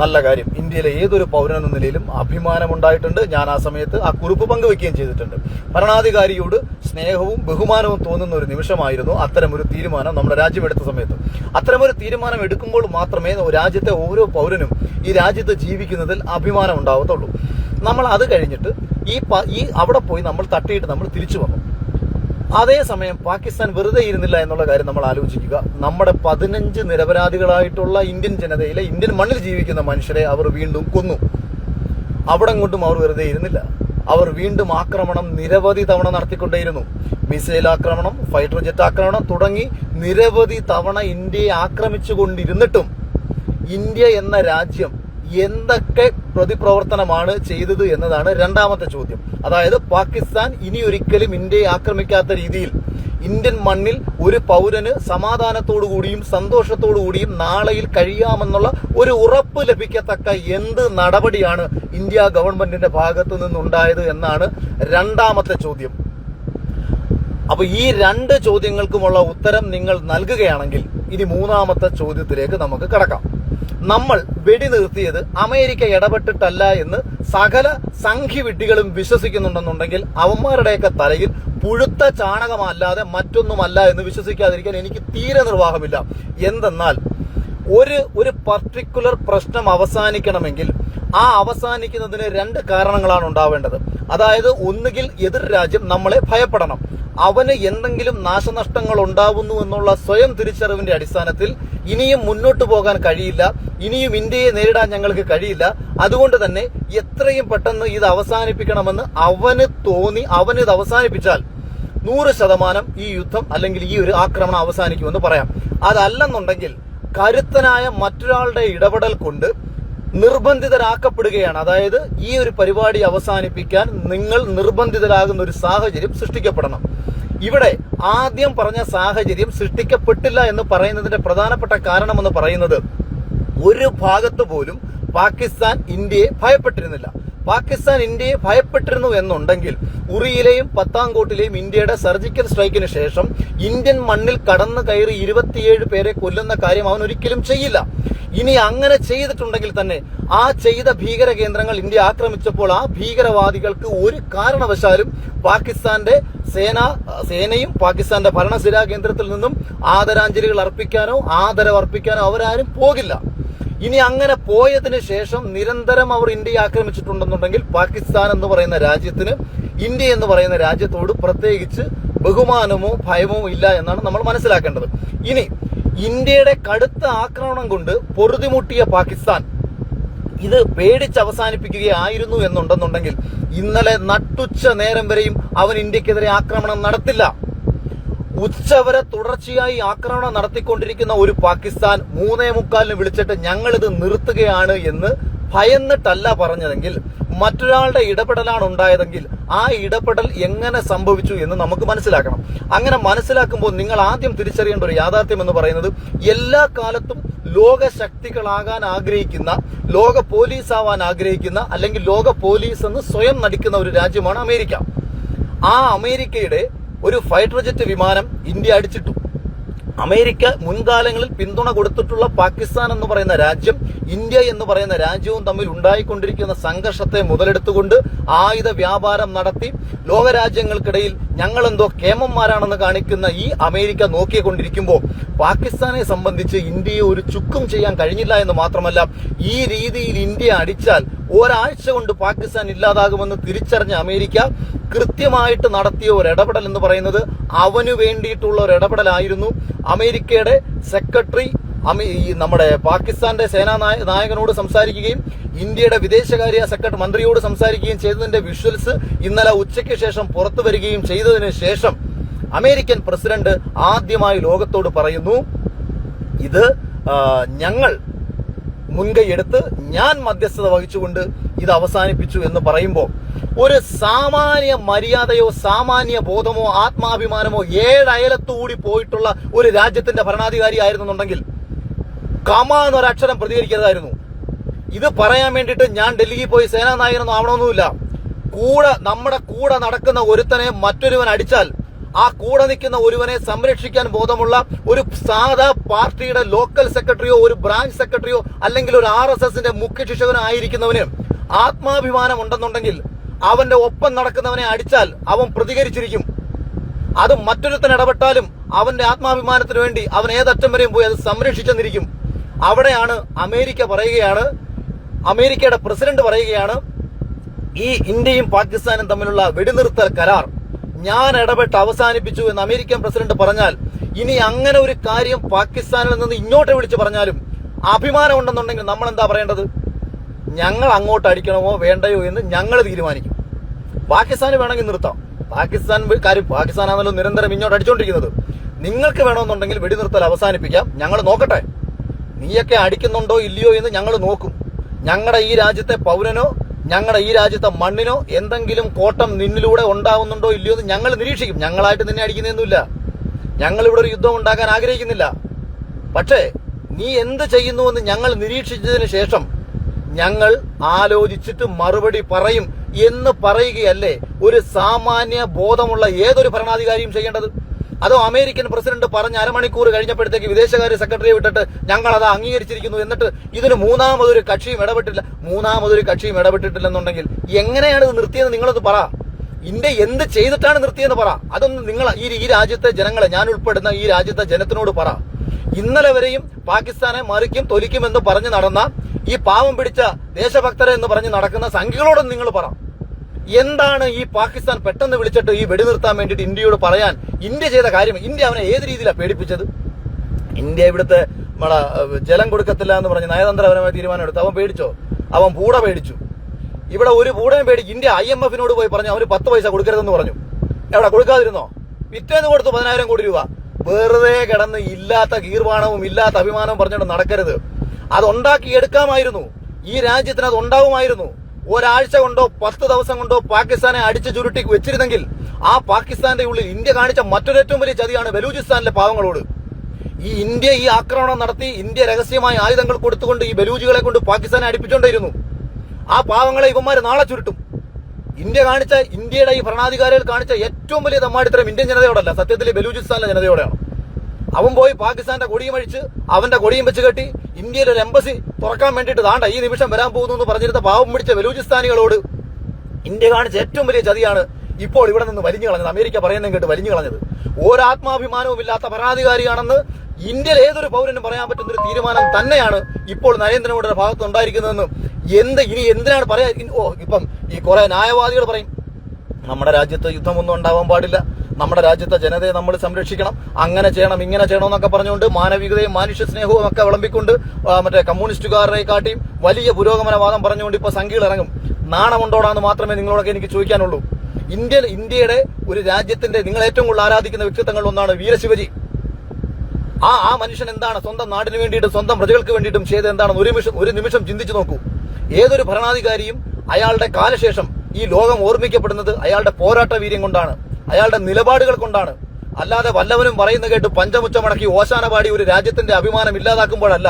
നല്ല കാര്യം ഇന്ത്യയിലെ ഏതൊരു പൗരൻ എന്ന നിലയിലും അഭിമാനമുണ്ടായിട്ടുണ്ട്. ഞാൻ ആ സമയത്ത് ആ കുറിപ്പ് പങ്കുവെക്കുകയും ചെയ്തിട്ടുണ്ട്. ഭരണാധികാരിയോട് സ്നേഹവും ബഹുമാനവും തോന്നുന്ന ഒരു നിമിഷമായിരുന്നു അത്തരം ഒരു തീരുമാനം നമ്മുടെ രാജ്യം എടുത്ത സമയത്ത്. ഒരു തീരുമാനം എടുക്കുമ്പോൾ മാത്രമേ രാജ്യത്തെ ഓരോ പൗരനും ഈ രാജ്യത്ത് ജീവിക്കുന്നതിൽ അഭിമാനം ഉണ്ടാവത്തുള്ളൂ. നമ്മൾ അത് കഴിഞ്ഞിട്ട് ഈ ഈ അവിടെ പോയി നമ്മൾ തട്ടിയിട്ട് നമ്മൾ തിരിച്ചു വന്നു. അതേസമയം പാകിസ്ഥാൻ വെറുതെ ഇരുന്നില്ല എന്നുള്ള കാര്യം നമ്മൾ ആലോചിക്കുക. നമ്മുടെ പതിനഞ്ച് നിരപരാധികളായിട്ടുള്ള ഇന്ത്യൻ ജനതയിലെ ഇന്ത്യൻ മണ്ണിൽ ജീവിക്കുന്ന മനുഷ്യരെ അവർ വീണ്ടും കൊന്നു. അവിടെ കൊണ്ടും അവർ വെറുതെ ഇരുന്നില്ല. അവർ വീണ്ടും ആക്രമണം നിരവധി തവണ നടത്തിക്കൊണ്ടേയിരുന്നു. മിസൈൽ ആക്രമണം ഫൈറ്റർ ജെറ്റ് ആക്രമണം തുടങ്ങി നിരവധി തവണ ഇന്ത്യയെ ആക്രമിച്ചുകൊണ്ടിരുന്നിട്ടും ഇന്ത്യ എന്ന രാജ്യം എന്തൊക്കെ പ്രതിപ്രവർത്തനമാണ് ചെയ്തത് എന്നതാണ് രണ്ടാമത്തെ ചോദ്യം. അതായത് പാകിസ്ഥാൻ ഇനി ഒരിക്കലും ഇന്ത്യയെ ആക്രമിക്കാത്ത രീതിയിൽ ഇന്ത്യൻ മണ്ണിൽ ഒരു പൗരന് സമാധാനത്തോടു കൂടിയും സന്തോഷത്തോടു കൂടിയും നാളെയിൽ കഴിയാമെന്നുള്ള ഒരു ഉറപ്പ് ലഭിക്കത്തക്ക എന്ത് നടപടിയാണ് ഇന്ത്യ ഗവൺമെന്റിന്റെ ഭാഗത്തു നിന്നുണ്ടായത് എന്നാണ് രണ്ടാമത്തെ ചോദ്യം. അപ്പൊ ഈ രണ്ട് ചോദ്യങ്ങൾക്കുമുള്ള ഉത്തരം നിങ്ങൾ നൽകുകയാണെങ്കിൽ ഇനി മൂന്നാമത്തെ ചോദ്യത്തിലേക്ക് നമുക്ക് കടക്കാം. നമ്മൾ വെടി നിർത്തിയത് അമേരിക്ക ഇടപെട്ടിട്ടല്ല എന്ന് സകല സംഖ്യവിഡ്ഢികളും വിശ്വസിക്കുന്നുണ്ടെന്നുണ്ടെങ്കിൽ അവന്മാരുടെയൊക്കെ തലയിൽ പുഴുത്ത ചാണകമല്ലാതെ മറ്റൊന്നുമല്ല എന്ന് വിശ്വസിക്കാതിരിക്കാൻ എനിക്ക് തീരെ നിർവാഹമില്ല. എന്തെന്നാൽ ഒരു ഒരു പർട്ടിക്കുലർ പ്രശ്നം അവസാനിക്കണമെങ്കിൽ ആ അവസാനിക്കുന്നതിന് രണ്ട് കാരണങ്ങളാണ് ഉണ്ടാവേണ്ടത്. അതായത് ഒന്നുകിൽ എതിർ രാജ്യം നമ്മളെ ഭയപ്പെടണം. അവന് എന്തെങ്കിലും നാശനഷ്ടങ്ങൾ ഉണ്ടാവുന്നു എന്നുള്ള സ്വയം തിരിച്ചറിവിന്റെ അടിസ്ഥാനത്തിൽ ഇനിയും മുന്നോട്ട് പോകാൻ കഴിയില്ല. ഇനിയും ഇന്ത്യയെ നേരിടാൻ ഞങ്ങൾക്ക് കഴിയില്ല. അതുകൊണ്ട് തന്നെ എത്രയും പെട്ടെന്ന് ഇത് അവസാനിപ്പിക്കണമെന്ന് അവന് തോന്നി അവനിത് അവസാനിപ്പിച്ചാൽ നൂറ് ശതമാനം ഈ യുദ്ധം അല്ലെങ്കിൽ ഈ ഒരു ആക്രമണം അവസാനിക്കുമെന്ന് പറയാം. അതല്ലെന്നുണ്ടെങ്കിൽ കരുത്തനായ മറ്റൊരാളുടെ ഇടപെടൽ കൊണ്ട് നിർബന്ധിതരാക്കപ്പെടുകയാണ്. അതായത് ഈ ഒരു പരിപാടി അവസാനിപ്പിക്കാൻ നിങ്ങൾ നിർബന്ധിതരാകുന്ന ഒരു സാഹചര്യം സൃഷ്ടിക്കപ്പെടണം. ഇവിടെ ആദ്യം പറഞ്ഞ സാഹചര്യം സൃഷ്ടിക്കപ്പെട്ടില്ല എന്ന് പറയുന്നതിന്റെ പ്രധാനപ്പെട്ട കാരണമെന്ന് പറയുന്നത് ഒരു ഭാഗത്ത് പോലും പാകിസ്ഥാൻ ഇന്ത്യയെ ഭയപ്പെട്ടിരുന്നില്ല. പാകിസ്ഥാൻ ഇന്ത്യയെ ഭയപ്പെട്ടിരുന്നു എന്നുണ്ടെങ്കിൽ ഉറിയിലെയും പത്താംകോട്ടിലെയും ഇന്ത്യയുടെ സർജിക്കൽ സ്ട്രൈക്കിന് ശേഷം ഇന്ത്യൻ മണ്ണിൽ കടന്നു കയറി ഇരുപത്തിയേഴ് പേരെ കൊല്ലുന്ന കാര്യം അവൻ ഒരിക്കലും ചെയ്യില്ല. ഇനി അങ്ങനെ ചെയ്തിട്ടുണ്ടെങ്കിൽ തന്നെ ആ ചെയ്ത ഭീകര കേന്ദ്രങ്ങൾ ഇന്ത്യ ആക്രമിച്ചപ്പോൾ ആ ഭീകരവാദികൾക്ക് ഒരു കാരണവശാലും പാകിസ്ഥാന്റെ സേന സേനയും പാകിസ്ഥാന്റെ ഭരണസിരാ കേന്ദ്രത്തിൽ നിന്നും ആദരാഞ്ജലികൾ അർപ്പിക്കാനോ ആദരവ് അർപ്പിക്കാനോ അവരാരും പോകില്ല. ഇനി അങ്ങനെ പോയതിന് ശേഷം നിരന്തരം അവർ ഇന്ത്യയെ ആക്രമിച്ചിട്ടുണ്ടെന്നുണ്ടെങ്കിൽ പാകിസ്ഥാൻ എന്ന് പറയുന്ന രാജ്യത്തിന് ഇന്ത്യ എന്ന് പറയുന്ന രാജ്യത്തോട് പ്രത്യേകിച്ച് ബഹുമാനമോ ഭയമോ ഇല്ല എന്നാണ് നമ്മൾ മനസ്സിലാക്കേണ്ടത്. ഇനി ഇന്ത്യയുടെ കടുത്ത ആക്രമണം കൊണ്ട് പൊറുതിമുട്ടിയ പാകിസ്ഥാൻ ഇത് പേടിച്ച് അവസാനിപ്പിക്കുകയായിരുന്നു എന്നുണ്ടെന്നുണ്ടെങ്കിൽ ഇന്നലെ നട്ടുച്ച നേരം വരെയും അവൻ ഇന്ത്യക്കെതിരെ ആക്രമണം നടത്തില്ല. ഉച്ചവരെ തുടർച്ചയായി ആക്രമണം നടത്തിക്കൊണ്ടിരിക്കുന്ന ഒരു പാകിസ്ഥാൻ മൂന്നേ മുക്കാലിന് വിളിച്ചിട്ട് ഞങ്ങളിത് നിർത്തുകയാണ് എന്ന് ഭയന്നിട്ടല്ല പറഞ്ഞതെങ്കിൽ മറ്റൊരാളുടെ ഇടപെടലാണ് ഉണ്ടായതെങ്കിൽ ആ ഇടപെടൽ എങ്ങനെ സംഭവിച്ചു എന്ന് നമുക്ക് മനസ്സിലാക്കണം. അങ്ങനെ മനസ്സിലാക്കുമ്പോൾ നിങ്ങൾ ആദ്യം തിരിച്ചറിയേണ്ട ഒരു യാഥാർത്ഥ്യം എന്ന് പറയുന്നത് എല്ലാ കാലത്തും ലോക ശക്തികളാകാൻ ആഗ്രഹിക്കുന്ന ലോക പോലീസ് ആവാൻ ആഗ്രഹിക്കുന്ന അല്ലെങ്കിൽ ലോക പോലീസ് എന്ന് സ്വയം നടിക്കുന്ന ഒരു രാജ്യമാണ് അമേരിക്ക. ആ അമേരിക്കയുടെ ഒരു ഫൈറ്റർ ജെറ്റ് വിമാനം ഇന്ത്യ അടിച്ചിട്ടു. അമേരിക്ക മുൻകാലങ്ങളിൽ പിന്തുണ കൊടുത്തിട്ടുള്ള പാകിസ്ഥാൻ എന്ന് പറയുന്ന രാജ്യം ഇന്ത്യ എന്ന് പറയുന്ന രാജ്യവും തമ്മിൽ ഉണ്ടായിക്കൊണ്ടിരിക്കുന്ന സംഘർഷത്തെ മുതലെടുത്തുകൊണ്ട് ആയുധ വ്യാപാരം നടത്തി. ലോകരാജ്യങ്ങൾക്കിടയിൽ ഞങ്ങളെന്തോ കേമന്മാരാണെന്ന് കാണിക്കുന്ന ഈ അമേരിക്ക നോക്കിക്കൊണ്ടിരിക്കുമ്പോൾ പാകിസ്ഥാനെ സംബന്ധിച്ച് ഇന്ത്യയെ ഒരു ചുക്കും ചെയ്യാൻ കഴിഞ്ഞില്ല എന്ന് മാത്രമല്ല ഈ രീതിയിൽ ഇന്ത്യ അടിച്ചാൽ ഒരാഴ്ച കൊണ്ട് പാകിസ്ഥാൻ ഇല്ലാതാകുമെന്ന് തിരിച്ചറിഞ്ഞ അമേരിക്ക കൃത്യമായിട്ട് നടത്തിയ ഒരു ഇടപെടൽ എന്ന് പറയുന്നത് അവനു വേണ്ടിയിട്ടുള്ള ഒരു ഇടപെടലായിരുന്നു. അമേരിക്കയുടെ സെക്രട്ടറി നമ്മുടെ പാകിസ്ഥാന്റെ സേനാ നായകനോട് സംസാരിക്കുകയും ഇന്ത്യയുടെ വിദേശകാര്യ സെക്രട്ടറി മന്ത്രിയോട് സംസാരിക്കുകയും ചെയ്തതിന്റെ വിഷ്വൽസ് ഇന്നലെ ഉച്ചയ്ക്ക് ശേഷം പുറത്തു വരികയും ചെയ്തതിന് ശേഷം അമേരിക്കൻ പ്രസിഡന്റ് ആദ്യമായി ലോകത്തോട് പറയുന്നു ഇത് ഞങ്ങൾ മുൻകൈയെടുത്ത് ഞാൻ മധ്യസ്ഥത വഹിച്ചുകൊണ്ട് ഇത് അവസാനിപ്പിച്ചു എന്ന് പറയുമ്പോൾ ഒരു സാമാന്യ മര്യാദയോ സാമാന്യ ബോധമോ ആത്മാഭിമാനമോ ഏഴയലത്തുകൂടി പോയിട്ടുള്ള ഒരു രാജ്യത്തിന്റെ ഭരണാധികാരി ആയിരുന്നുണ്ടെങ്കിൽ കമ എന്നൊരക്ഷരം പ്രതികരിക്കരുതായിരുന്നു. ഇത് പറയാൻ വേണ്ടിയിട്ട് ഞാൻ ഡൽഹിയിൽ പോയി സേനാനായകനൊന്നും ആവണമെന്നുമില്ല. കൂടെ നമ്മുടെ കൂടെ നടക്കുന്ന ഒരുത്തനെ മറ്റൊരുവൻ അടിച്ചാൽ ആ കൂടെ നിൽക്കുന്ന ഒരുവനെ സംരക്ഷിക്കാൻ ബോധമുള്ള ഒരു സാധാ പാർട്ടിയുടെ ലോക്കൽ സെക്രട്ടറിയോ ഒരു ബ്രാഞ്ച് സെക്രട്ടറിയോ അല്ലെങ്കിൽ ഒരു ആർ എസ് എസിന്റെ മുഖ്യ ശിക്ഷകനോ ആയിരിക്കുന്നവന് ആത്മാഭിമാനം ഉണ്ടെന്നുണ്ടെങ്കിൽ അവന്റെ ഒപ്പം നടക്കുന്നവനെ അടിച്ചാൽ അവൻ പ്രതികരിച്ചിരിക്കും. അത് മറ്റൊരുത്തൻ ഇടപെട്ടാലും അവന്റെ ആത്മാഭിമാനത്തിന് വേണ്ടി അവൻ ഏതറ്റം വരെയും പോയി അത് സംരക്ഷിച്ചെന്നിരിക്കും. അവിടെയാണ് അമേരിക്ക പറയുകയാണ് അമേരിക്കയുടെ പ്രസിഡന്റ് പറയുകയാണ് ഈ ഇന്ത്യയും പാകിസ്ഥാനും തമ്മിലുള്ള വെടിനിർത്തൽ കരാർ. ഞാൻ ഇടപെട്ട് അവസാനിപ്പിച്ചു എന്ന് അമേരിക്കൻ പ്രസിഡന്റ് പറഞ്ഞാൽ ഇനി അങ്ങനെ ഒരു കാര്യം പാകിസ്ഥാനിൽ നിന്ന് ഇങ്ങോട്ട് വിളിച്ചു പറഞ്ഞാലും അഭിമാനം ഉണ്ടെന്നുണ്ടെങ്കിൽ നമ്മൾ എന്താ പറയേണ്ടത്? ഞങ്ങൾ അങ്ങോട്ട് അടിക്കണമോ വേണ്ടയോ എന്ന് ഞങ്ങൾ തീരുമാനിക്കും. പാകിസ്ഥാന് വേണമെങ്കിൽ നിർത്താം. പാകിസ്ഥാൻ കാര്യം പാകിസ്ഥാനാണല്ലോ നിരന്തരം ഇങ്ങോട്ട് അടിച്ചോണ്ടിരിക്കുന്നത്. നിങ്ങൾക്ക് വേണമെന്നുണ്ടെങ്കിൽ വെടിനിർത്തൽ അവസാനിപ്പിക്കാം. ഞങ്ങൾ നോക്കട്ടെ. നീയൊക്കെ അടിക്കുന്നുണ്ടോ ഇല്ലയോ എന്ന് ഞങ്ങൾ നോക്കും. ഞങ്ങളുടെ ഈ രാജ്യത്തെ പൗരനോ ഞങ്ങളുടെ ഈ രാജ്യത്തെ മണ്ണിനോ എന്തെങ്കിലും കോട്ടം നിന്നിലൂടെ ഉണ്ടാവുന്നുണ്ടോ ഇല്ലയോ എന്ന് ഞങ്ങൾ നിരീക്ഷിക്കും. ഞങ്ങളായിട്ട് നിന്നെ അടിക്കുന്നൊന്നുമില്ല. ഞങ്ങൾ ഇവിടെ ഒരു യുദ്ധം ഉണ്ടാക്കാൻ ആഗ്രഹിക്കുന്നില്ല. പക്ഷേ നീ എന്ത് ചെയ്യുന്നുവെന്ന് ഞങ്ങൾ നിരീക്ഷിച്ചതിന് ശേഷം ഞങ്ങൾ ആലോചിച്ചിട്ട് മറുപടി പറയും എന്ന് പറയുകയല്ലേ ഒരു സാമാന്യ ബോധമുള്ള ഏതൊരു ഭരണാധികാരിയും ചെയ്യേണ്ടത്? അതോ അമേരിക്കൻ പ്രസിഡന്റ് പറഞ്ഞ അരമണിക്കൂർ കഴിഞ്ഞപ്പോഴത്തേക്ക് വിദേശകാര്യ സെക്രട്ടറി വിട്ടിട്ട് ഞങ്ങൾ അത് അംഗീകരിച്ചിരിക്കുന്നു എന്നിട്ട് ഇതിന് മൂന്നാമതൊരു കക്ഷിയും ഇടപെട്ടില്ല. മൂന്നാമതൊരു കക്ഷിയും ഇടപെട്ടിട്ടില്ലെന്നുണ്ടെങ്കിൽ എങ്ങനെയാണ് ഇത് നിർത്തിയെന്ന് നിങ്ങളത് പറ. ഇന്ത്യ എന്ത് ചെയ്തിട്ടാണ് നിർത്തിയെന്ന് പറ. അതൊന്നും നിങ്ങൾ ഈ ഈ രാജ്യത്തെ ജനങ്ങളെ ഞാൻ ഉൾപ്പെടുന്ന ഈ രാജ്യത്തെ ജനത്തിനോട് പറ. ഇന്നലെ വരെയും പാകിസ്ഥാനെ മറിക്കും തൊലിക്കുമെന്ന് പറഞ്ഞു നടന്ന ഈ പാവം പിടിച്ച ദേശഭക്തരെ എന്ന് പറഞ്ഞ് നടക്കുന്ന സംഖ്യകളോടൊന്നും നിങ്ങൾ പറ. എന്താണ് ഈ പാകിസ്ഥാൻ പെട്ടെന്ന് വിളിച്ചിട്ട് ഈ വെടിനിർത്താൻ വേണ്ടിയിട്ട് ഇന്ത്യയോട് പറയാൻ ഇന്ത്യ ചെയ്ത കാര്യം? ഇന്ത്യ അവനെ ഏത് രീതിയിലാണ് പേടിപ്പിച്ചത്? ഇന്ത്യ ഇവിടുത്തെ നമ്മളെ ജലം കൊടുക്കത്തില്ല എന്ന് പറഞ്ഞ് നയതന്ത്രപരമായ തീരുമാനം എടുത്തു അവൻ പേടിച്ചോ? അവൻ പൂട പേടിച്ചു. ഇവിടെ ഒരു പൂടയും പേടി ഇന്ത്യ ഐ എം എഫിനോട് പോയി പറഞ്ഞു അവന് പത്ത് പൈസ കൊടുക്കരുതെന്ന് പറഞ്ഞു. എവിടെ കൊടുക്കാതിരുന്നോ? പിറ്റേന്ന് കൊടുത്തു പതിനായിരം കോടി രൂപ. വെറുതെ കിടന്ന് ഇല്ലാത്ത കീർവാണവും ഇല്ലാത്ത അഭിമാനവും പറഞ്ഞുകൊണ്ട് നടക്കരുത്. അത് ഉണ്ടാക്കിയെടുക്കാമായിരുന്നു ഈ രാജ്യത്തിന് അത് ഉണ്ടാവുമായിരുന്നു. ഒരാഴ്ച കൊണ്ടോ പത്ത് ദിവസം കൊണ്ടോ പാകിസ്ഥാനെ അടിച്ചു ചുരുട്ടി വെച്ചിരുന്നെങ്കിൽ ആ പാകിസ്ഥാന്റെ ഉള്ളിൽ ഇന്ത്യ കാണിച്ച മറ്റൊരു ഏറ്റവും വലിയ ചതിയാണ് ബലൂചിസ്ഥാനിലെ പാവങ്ങളോട്. ഈ ഇന്ത്യ ഈ ആക്രമണം നടത്തി ഇന്ത്യ രഹസ്യമായി ആയുധങ്ങൾ കൊടുത്തുകൊണ്ട് ഈ ബലൂജികളെ കൊണ്ട് പാകിസ്ഥാനെ അടിപ്പിച്ചുകൊണ്ടിരുന്നു ആ പാവങ്ങളെ ഇവന്മാര് നാളെ ചുരുട്ടും. ഇന്ത്യ കാണിച്ച ഇന്ത്യയുടെ ഈ ഭരണാധികാരികൾ കാണിച്ച ഏറ്റവും വലിയ തമ്മാടിത്തരം ഇന്ത്യൻ ജനതയോടല്ല സത്യത്തിൽ ബലൂചിസ്ഥാനിലെ ജനതയോടെയാണ്. അവൻ പോയി പാകിസ്ഥാന്റെ കൊടിയും അഴിച്ച് അവന്റെ കൊടിയും വെച്ച് കെട്ടി ഇന്ത്യയിൽ ഒരു എംബസി തുറക്കാൻ വേണ്ടിയിട്ട് താണ്ട ഈ നിമിഷം വരാൻ പോകുന്നു എന്ന് പറഞ്ഞിരുന്ന പാവം പിടിച്ച ബലൂചിസ്ഥാനികളോട് ഇന്ത്യ കാണിച്ച ഏറ്റവും വലിയ ചതിയാണ് ഇപ്പോൾ ഇവിടെ നിന്ന് വലിഞ്ഞു കളഞ്ഞത്. അമേരിക്ക പറയുന്നതും കേട്ട് വലിഞ്ഞു കളഞ്ഞത്. ഒരാത്മാഭിമാനവും ഇല്ലാത്ത പരാധികാരിയാണെന്ന് ഇന്ത്യയിൽ ഏതൊരു പൗരനും പറയാൻ പറ്റുന്ന ഒരു തീരുമാനം തന്നെയാണ് ഇപ്പോൾ നരേന്ദ്രമോദിയുടെ ഭാഗത്ത് ഉണ്ടായിരിക്കുന്നതെന്ന് എന്ത് ഇനി എന്തിനാണ് പറയാ ഓ ഇപ്പം ഈ കുറെ ന്യായവാദികൾ പറയും. നമ്മുടെ രാജ്യത്ത് യുദ്ധമൊന്നും ഉണ്ടാവാൻ പാടില്ല. നമ്മുടെ രാജ്യത്തെ ജനതയെ നമ്മൾ സംരക്ഷിക്കണം. അങ്ങനെ ചെയ്യണം ഇങ്ങനെ ചെയ്യണം എന്നൊക്കെ പറഞ്ഞുകൊണ്ട് മാനവികതയും മനുഷ്യ സ്നേഹവും ഒക്കെ വിളമ്പിക്കൊണ്ട് മറ്റേ കമ്മ്യൂണിസ്റ്റുകാരെ കാട്ടിയും വലിയ പുരോഗമനവാദം പറഞ്ഞുകൊണ്ട് ഇപ്പൊ സംഘികൾ ഇറങ്ങും. നാണമുണ്ടോടാന്ന് മാത്രമേ നിങ്ങളോടൊക്കെ എനിക്ക് ചോദിക്കാനുള്ളൂ. ഇന്ത്യ ഇന്ത്യയുടെ ഒരു രാജ്യത്തിന്റെ നിങ്ങൾ ഏറ്റവും കൂടുതൽ ആരാധിക്കുന്ന വ്യക്തിത്വങ്ങളിൽ ഒന്നാണ് വീരശിവജി. ആ ആ മനുഷ്യൻ എന്താണ് സ്വന്തം നാടിന് വേണ്ടിയിട്ടും സ്വന്തം പ്രജകൾക്ക് വേണ്ടിയിട്ടും ചെയ്ത് എന്താണെന്ന് ഒരു നിമിഷം ഒരു നിമിഷം ചിന്തിച്ചു നോക്കൂ. ഏതൊരു ഭരണാധികാരിയും അയാളുടെ കാലശേഷം ഈ ലോകം ഓർമ്മിക്കപ്പെടുന്നത് അയാളുടെ പോരാട്ട വീര്യം കൊണ്ടാണ്. അയാളുടെ നിലപാടുകൾ കൊണ്ടാണ്. അല്ലാതെ വല്ലവനും പറയുന്ന കേട്ട് പഞ്ചമുച്ചമടക്കി ഓശാന പാടി ഒരു രാജ്യത്തിന്റെ അഭിമാനം ഇല്ലാതാക്കുമ്പോഴല്ല.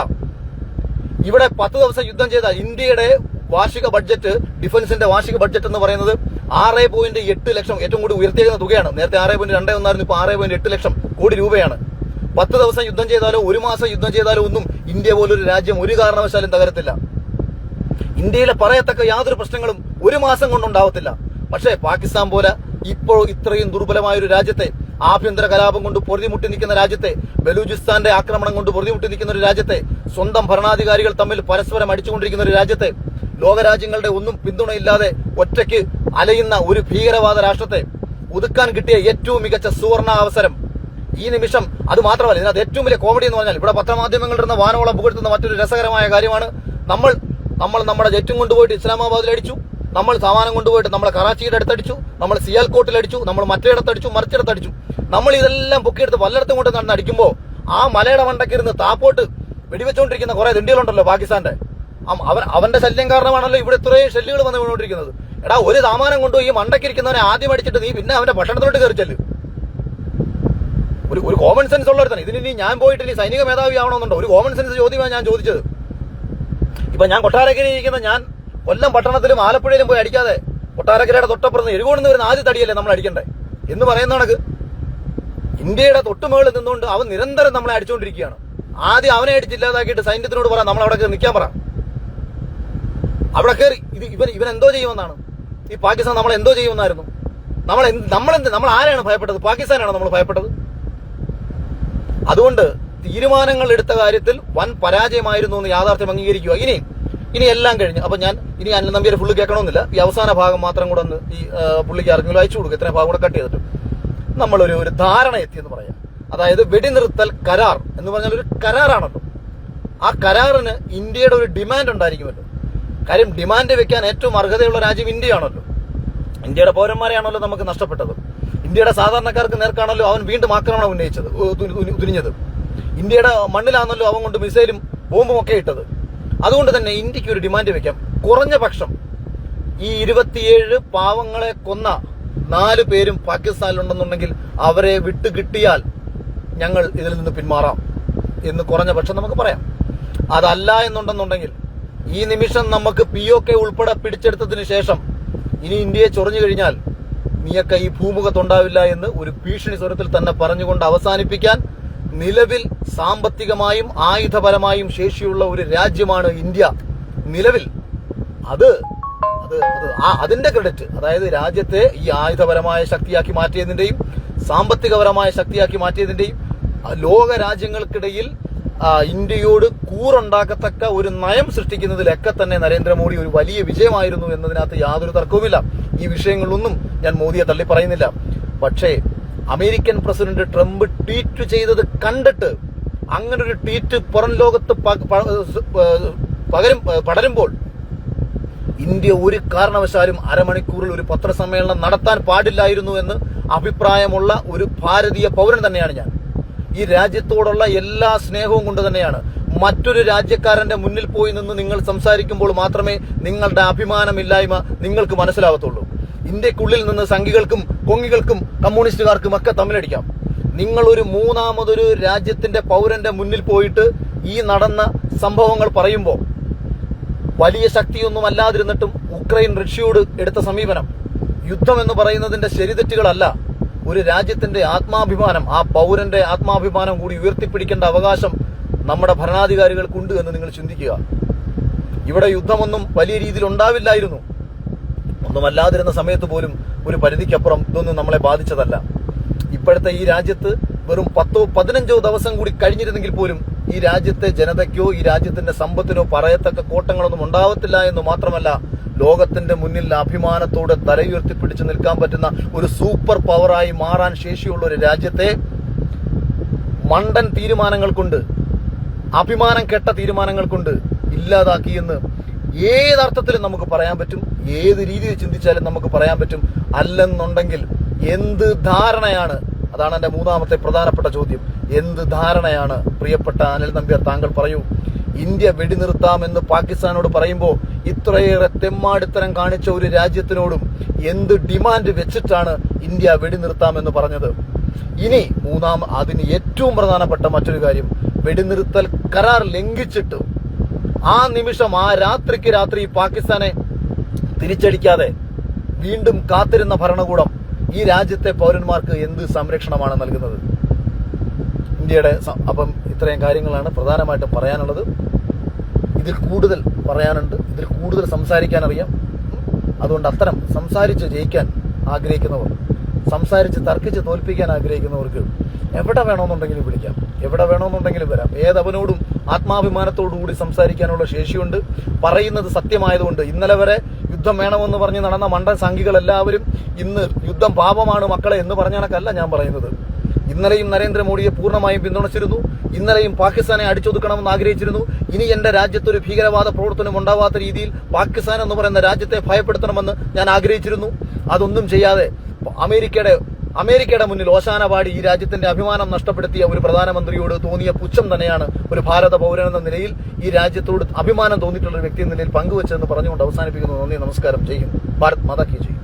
ഇവിടെ പത്ത് ദിവസം യുദ്ധം ചെയ്ത ഇന്ത്യയുടെ വാർഷിക ബഡ്ജറ്റ് ഡിഫൻസിന്റെ വാർഷിക ബഡ്ജറ്റ് എന്ന് പറയുന്നത് ആറ് പോയിന്റ് എട്ട് ലക്ഷം ഏറ്റവും കൂടി ഉയർത്തിയിരുന്ന തുകയാണ്. നേരത്തെ ആറ് പോയിന്റ് രണ്ടേ ഒന്നായിരുന്നു ഇപ്പൊ ആറ് പോയിന്റ് എട്ട് ലക്ഷം കോടി രൂപയാണ്. പത്ത് ദിവസം യുദ്ധം ചെയ്താലോ ഒരു മാസം യുദ്ധം ചെയ്താലോ ഒന്നും ഇന്ത്യ പോലൊരു രാജ്യം ഒരു കാരണവശാലും തകരത്തില്ല. ഇന്ത്യയിലെ പറയത്തക്ക യാതൊരു പ്രശ്നങ്ങളും ഒരു മാസം കൊണ്ടുണ്ടാവത്തില്ല. പക്ഷേ പാകിസ്ഥാൻ പോലെ ഇപ്പോൾ ഇത്രയും ദുർബലമായ ഒരു രാജ്യത്തെ ആഭ്യന്തര കലാപം കൊണ്ട് പൊറുതിമുട്ടി നിൽക്കുന്ന രാജ്യത്തെ ബലൂചിസ്ഥാന്റെ ആക്രമണം കൊണ്ട് പൊറുതിമുട്ടി നിൽക്കുന്ന ഒരു രാജ്യത്തെ സ്വന്തം ഭരണാധികാരികൾ തമ്മിൽ പരസ്പരം അടിച്ചുകൊണ്ടിരിക്കുന്ന ഒരു രാജ്യത്തെ ലോകരാജ്യങ്ങളുടെ ഒന്നും പിന്തുണയില്ലാതെ ഒറ്റയ്ക്ക് അലയുന്ന ഒരു ഭീകരവാദ രാഷ്ട്രത്തെ ഒതുക്കാൻ കിട്ടിയ ഏറ്റവും മികച്ച സുവർണ അവസരം ഈ നിമിഷം അത് മാത്രമല്ല ഇതിനകത്ത് ഏറ്റവും വലിയ കോമഡി എന്ന് പറഞ്ഞാൽ ഇവിടെ പത്രമാധ്യമങ്ങളിൽ ഇരുന്ന വാനോളം പുകഴ്ത്തുന്ന മറ്റൊരു രസകരമായ കാര്യമാണ്. നമ്മൾ നമ്മൾ നമ്മുടെ ജെറ്റും കൊണ്ടുപോയിട്ട് ഇസ്ലാമാബാദിൽ അടിച്ചു. നമ്മൾ സാമാനം കൊണ്ടുപോയിട്ട് നമ്മളെ കറാച്ചിയുടെ അടുത്തടിച്ചു നമ്മൾ സിയാൽകോട്ടിൽ അടിച്ചു നമ്മൾ മറ്റേടത്തടിച്ചു മറിച്ചിടത്തടിച്ചു. നമ്മൾ ഇതെല്ലാം പൊക്കിയെടുത്ത് പലയിടത്തും കൊണ്ട് നടന്ന് അടിക്കുമ്പോൾ ആ മലയുടെ മണ്ടക്കിരുന്ന് താപ്പോട്ട് വെടിവെച്ചുകൊണ്ടിരിക്കുന്ന കുറെ ദിണ്ടികളുണ്ടല്ലോ പാകിസ്ഥാന്റെ. അവൻ അവന്റെ ശല്യം കാരണമാണല്ലോ ഇവിടെ ഇത്രയും ഷെല്ലുകൾ വന്ന് വീണുകൊണ്ടിരിക്കുന്നത്. എടാ ഒരു സാമാനം കൊണ്ടുപോയി ഈ മണ്ടക്കിരിക്കുന്നവനെ ആദ്യം അടിച്ചിട്ട് നീ പിന്നെ അവന്റെ ഭക്ഷണത്തിലോട്ട് കയറി ചെല്ലു. ഒരു ഒരു കോമൺ സെൻസ് ഉള്ള ഒരുത്തന്നെ ഇതിന് ഇനി ഞാൻ പോയിട്ട് ഇനി സൈനിക മേധാവി ആവണമെന്നുണ്ടോ? ഒരു കോമൺ സെൻസ് ചോദ്യമാണ് ഞാൻ ചോദിച്ചത്. ഇപ്പൊ ഞാൻ കൊട്ടാരക്കരയിൽ ഇരിക്കുന്ന ഞാൻ കൊല്ലം പട്ടണത്തിലും ആലപ്പുഴയിലും പോയി അടിക്കാതെ കൊട്ടാരക്കരയുടെ തൊട്ടപ്പുറത്ത് എഴുകോണെന്ന് വരുന്ന ആദ്യ തടിയല്ലേ നമ്മൾ അടിക്കണ്ടേ? എന്ന് പറയുന്ന കണക്ക് ഇന്ത്യയുടെ തൊട്ടുമുകളിൽ നിന്നുകൊണ്ട് അവൻ നിരന്തരം നമ്മളെ അടിച്ചുകൊണ്ടിരിക്കുകയാണ് ആദ്യം അവനെ അടിച്ചില്ലാതാക്കിയിട്ട് സൈന്യത്തിനോട് പറ നമ്മൾ അവിടെ നിൽക്കാൻ പറ. അവിടെ കയറി ഇത് ഇവൻ ഇവൻ എന്തോ ചെയ്യുമെന്നാണ്. ഈ പാകിസ്ഥാൻ നമ്മൾ എന്തോ ചെയ്യുമെന്നായിരുന്നു. നമ്മൾ നമ്മളെന്ത് നമ്മൾ ആരാണ് ഭയപ്പെട്ടത്? പാകിസ്ഥാനാണ് നമ്മൾ ഭയപ്പെട്ടത്? അതുകൊണ്ട് തീരുമാനങ്ങൾ എടുത്ത കാര്യത്തിൽ വൻ പരാജയമായിരുന്നു എന്ന് യാഥാർത്ഥ്യം അംഗീകരിക്കുക. ഇനി ഇനി എല്ലാം കഴിഞ്ഞ് അപ്പൊ ഞാൻ ഇനി അനിൽ നമ്പിയെ ഫുള്ള് കേൾക്കണമെന്നില്ല. ഈ അവസാന ഭാഗം മാത്രം കൂടെ ഒന്ന് ഈ പുള്ളിക്ക് ആർക്കെങ്കിലും അയച്ചു കൊടുക്കുക ഇത്രയും ഭാഗം കൂടെ കട്ട് ചെയ്തിട്ട്. നമ്മളൊരു ഒരു ധാരണ എത്തിയെന്ന് പറയാം. അതായത് വെടിനിർത്തൽ കരാർ എന്ന് പറഞ്ഞാൽ ഒരു കരാറാണല്ലോ. ആ കരാറിന് ഇന്ത്യയുടെ ഒരു ഡിമാൻഡ് ഉണ്ടായിരിക്കുമല്ലോ. കാര്യം ഡിമാൻഡ് വെക്കാൻ ഏറ്റവും അർഹതയുള്ള രാജ്യം ഇന്ത്യയാണല്ലോ. ഇന്ത്യയുടെ പൗരന്മാരെയാണല്ലോ നമുക്ക് നഷ്ടപ്പെട്ടത്. ഇന്ത്യയുടെ സാധാരണക്കാർക്ക് നേർക്കാണല്ലോ അവൻ വീണ്ടും ആക്രമണം ഉന്നയിച്ചത് ഉ- തു- തു- തുനിഞ്ഞത് ഇന്ത്യയുടെ മണ്ണിലാണല്ലോ അവൻ കൊണ്ട് മിസൈലും ബോംബും ഒക്കെ ഇട്ടത്. അതുകൊണ്ട് തന്നെ ഇന്ത്യയ്ക്ക് ഒരു ഡിമാൻഡ് വെക്കാം. കുറഞ്ഞ പക്ഷം ഈ ഇരുപത്തിയേഴ് പാവങ്ങളെ കൊന്ന നാല് പേരും പാകിസ്ഥാനിലുണ്ടെന്നുണ്ടെങ്കിൽ അവരെ വിട്ടു കിട്ടിയാൽ ഞങ്ങൾ ഇതിൽ നിന്ന് പിന്മാറാം എന്ന് കുറഞ്ഞ പക്ഷം നമുക്ക് പറയാം. അതല്ല എന്നുണ്ടെന്നുണ്ടെങ്കിൽ ഈ നിമിഷം നമുക്ക് പി ഒ കെ ഉൾപ്പെടെ പിടിച്ചെടുത്തതിന് ശേഷം ഇനി ഇന്ത്യയെ ചൊറിഞ്ഞു കഴിഞ്ഞാൽ നീയൊക്കെ ഈ ഭൂമുഖത്തുണ്ടാവില്ല എന്ന് ഒരു ഭീഷണി സ്വരത്തിൽ തന്നെ പറഞ്ഞുകൊണ്ട് അവസാനിപ്പിക്കാൻ നിലവിൽ സാമ്പത്തികമായും ആയുധപരമായും ശേഷിയുള്ള ഒരു രാജ്യമാണ് ഇന്ത്യ. നിലവിൽ അത് അത് അത് ആ അതിന്റെ ക്രെഡിറ്റ് അതായത് രാജ്യത്തെ ഈ ആയുധപരമായ ശക്തിയാക്കി മാറ്റിയതിന്റെയും സാമ്പത്തികപരമായ ശക്തിയാക്കി മാറ്റിയതിന്റെയും ലോക രാജ്യങ്ങൾക്കിടയിൽ ഇന്ത്യയോട് കൂറുണ്ടാക്കത്തക്ക ഒരു നയം സൃഷ്ടിക്കുന്നതിലൊക്കെ തന്നെ നരേന്ദ്രമോദി ഒരു വലിയ വിജയമായിരുന്നു എന്നതിനകത്ത് യാതൊരു തർക്കവുമില്ല. ഈ വിഷയങ്ങളിലൊന്നും ഞാൻ മോദിയെ തള്ളി പറയുന്നില്ല പക്ഷേ അമേരിക്കൻ പ്രസിഡന്റ് ട്രംപ് ട്വീറ്റ് ചെയ്തത് കണ്ടിട്ട് അങ്ങനെ ഒരു ട്വീറ്റ് പുറം ലോകത്ത് പകരും പടരുമ്പോൾ ഇന്ത്യ ഒരു കാരണവശാലും അരമണിക്കൂറിൽ ഒരു പത്രസമ്മേളനം നടത്താൻ പാടില്ലായിരുന്നു എന്ന് അഭിപ്രായമുള്ള ഒരു ഭാരതീയ പൗരൻ തന്നെയാണ് ഞാൻ. ഈ രാജ്യത്തോടുള്ള എല്ലാ സ്നേഹവും കൊണ്ട് തന്നെയാണ്. മറ്റൊരു രാജ്യക്കാരന്റെ മുന്നിൽ പോയി നിന്ന് നിങ്ങൾ സംസാരിക്കുമ്പോൾ മാത്രമേ നിങ്ങളുടെ അഭിമാനമില്ലായ്മ നിങ്ങൾക്ക് മനസ്സിലാവത്തുള്ളൂ. ഇന്ത്യക്കുള്ളിൽ നിന്ന് സംഘികൾക്കും കൊങ്ങികൾക്കും കമ്മ്യൂണിസ്റ്റുകാർക്കും ഒക്കെ തമ്മിലടിക്കാം. നിങ്ങൾ ഒരു മൂന്നാമതൊരു രാജ്യത്തിന്റെ പൗരന്റെ മുന്നിൽ പോയിട്ട് ഈ നടന്ന സംഭവങ്ങൾ പറയുമ്പോൾ വലിയ ശക്തിയൊന്നും അല്ലാതിരുന്നിട്ടും ഉക്രൈൻ റഷ്യയോട് എടുത്ത സമീപനം. യുദ്ധം എന്ന് പറയുന്നതിന്റെ ശരിതെറ്റുകളല്ല ഒരു രാജ്യത്തിന്റെ ആത്മാഭിമാനം ആ പൗരന്റെ ആത്മാഭിമാനം കൂടി ഉയർത്തിപ്പിടിക്കേണ്ട അവകാശം നമ്മുടെ ഭരണാധികാരികൾക്കുണ്ട് എന്ന് നിങ്ങൾ ചിന്തിക്കുക. ഇവിടെ യുദ്ധമൊന്നും വലിയ രീതിയിൽ ഉണ്ടാവില്ലായിരുന്നു. ഒന്നുമല്ലാതിരുന്ന സമയത്ത് പോലും ഒരു പരിധിക്കപ്പുറം ഇതൊന്നും നമ്മളെ ബാധിച്ചതല്ല. ഇപ്പോഴത്തെ ഈ രാജ്യത്ത് വെറും പത്തോ പതിനഞ്ചോ ദിവസം കൂടി കഴിഞ്ഞിരുന്നെങ്കിൽ പോലും ഈ രാജ്യത്തെ ജനതയ്ക്കോ ഈ രാജ്യത്തിന്റെ സമ്പത്തിനോ പറയത്തക്ക കോട്ടങ്ങളൊന്നും ഉണ്ടാവത്തില്ല എന്ന് മാത്രമല്ല ലോകത്തിന്റെ മുന്നിൽ അഭിമാനത്തോടെ തലയുയർത്തിപ്പിടിച്ച് നിൽക്കാൻ പറ്റുന്ന ഒരു സൂപ്പർ പവറായി മാറാൻ ശേഷിയുള്ള ഒരു രാജ്യത്തെ മണ്ടൻ തീരുമാനങ്ങൾ കൊണ്ട് അഭിമാനം കെട്ട തീരുമാനങ്ങൾ കൊണ്ട് ഇല്ലാതാക്കിയെന്ന് ഏതർത്ഥത്തിലും നമുക്ക് പറയാൻ പറ്റും ഏത് രീതിയിൽ ചിന്തിച്ചാലും നമുക്ക് പറയാൻ പറ്റും അല്ലെന്നുണ്ടെങ്കിൽ എന്ത് ധാരണയാണ് അതാണ് എന്റെ മൂന്നാമത്തെ പ്രധാനപ്പെട്ട ചോദ്യം എന്ത് ധാരണയാണ് പ്രിയപ്പെട്ട അനിൽ നമ്പ്യാർ താങ്കൾ പറയൂ? ഇന്ത്യ വെടിനിർത്താമെന്ന് പാകിസ്ഥാനോട് പറയുമ്പോൾ ഇത്രയേറെ തെമ്മാടിത്തരം കാണിച്ച ഒരു രാജ്യത്തിനോടും എന്ത് ഡിമാൻഡ് വെച്ചിട്ടാണ് ഇന്ത്യ വെടിനിർത്താമെന്ന് പറഞ്ഞത്? ഇനി മൂന്നാം അതിന് ഏറ്റവും പ്രധാനപ്പെട്ട മറ്റൊരു കാര്യം വെടിനിർത്തൽ കരാർ ലംഘിച്ചിട്ട് ആ നിമിഷം ആ രാത്രിക്ക് രാത്രി പാകിസ്ഥാനെ തിരിച്ചടിക്കാതെ വീണ്ടും കാത്തിരുന്ന ഭരണകൂടം ഈ രാജ്യത്തെ പൗരന്മാർക്ക് എന്ത് സംരക്ഷണമാണ് നൽകുന്നത്? ഇന്ത്യയുടെ അപ്പം ഇത്രയും കാര്യങ്ങളാണ് പ്രധാനമായിട്ടും പറയാനുള്ളത്. ഇതിൽ കൂടുതൽ പറയാനുണ്ട്. ഇതിൽ കൂടുതൽ സംസാരിക്കാൻ അറിയാം. അതുകൊണ്ട് അത്തരം സംസാരിച്ച് ജയിക്കാൻ ആഗ്രഹിക്കുന്നവർ സംസാരിച്ച് തർക്കിച്ച് തോൽപ്പിക്കാൻ ആഗ്രഹിക്കുന്നവർക്ക് എവിടെ വേണമെന്നുണ്ടെങ്കിലും വിളിക്കാം. എവിടെ വേണമെന്നുണ്ടെങ്കിലും വരാം. ഏതവനോടും ആത്മാഭിമാനത്തോടുകൂടി സംസാരിക്കാനുള്ള ശേഷിയുണ്ട്. പറയുന്നത് സത്യമായതുകൊണ്ട് ഇന്നലെ വരെ യുദ്ധം വേണമെന്ന് പറഞ്ഞ് നടന്ന മണ്ടൻ സംഘികൾ എല്ലാവരും ഇന്ന് യുദ്ധം പാപമാണ് മക്കളെ എന്ന് പറഞ്ഞ കണക്കല്ല ഞാൻ പറയുന്നത്. ഇന്നലെയും നരേന്ദ്രമോദിയെ പൂർണമായും പിന്തുണച്ചിരുന്നു. ഇന്നലെയും പാകിസ്ഥാനെ അടിച്ചൊതുക്കണമെന്ന് ആഗ്രഹിച്ചിരുന്നു. ഇനി എന്റെ രാജ്യത്തൊരു ഭീകരവാദ പ്രവർത്തനം ഉണ്ടാവാത്ത രീതിയിൽ പാകിസ്ഥാൻ എന്ന് പറയുന്ന രാജ്യത്തെ ഭയപ്പെടുത്തണമെന്ന് ഞാൻ ആഗ്രഹിച്ചിരുന്നു. അതൊന്നും ചെയ്യാതെ അമേരിക്കയുടെ അമേരിക്കയുടെ മുന്നിൽ ഓശാന പാടി ഈ രാജ്യത്തിന്റെ അഭിമാനം നഷ്ടപ്പെടുത്തിയ ഒരു പ്രധാനമന്ത്രിയോട് തോന്നിയ പുച്ഛം തന്നെയാണ് ഒരു ഭാരത പൗരൻ എന്ന നിലയിൽ ഈ രാജ്യത്തോട് അഭിമാനം തോന്നിയിട്ടുള്ള ഒരു വ്യക്തി എന്ന നിലയിൽ പങ്കുവച്ചതെന്ന് പറഞ്ഞുകൊണ്ട് അവസാനിപ്പിക്കുന്നു. നന്ദി നമസ്കാരം. ചെയ്യും ഭാരത് മാതാ കി ജയ്.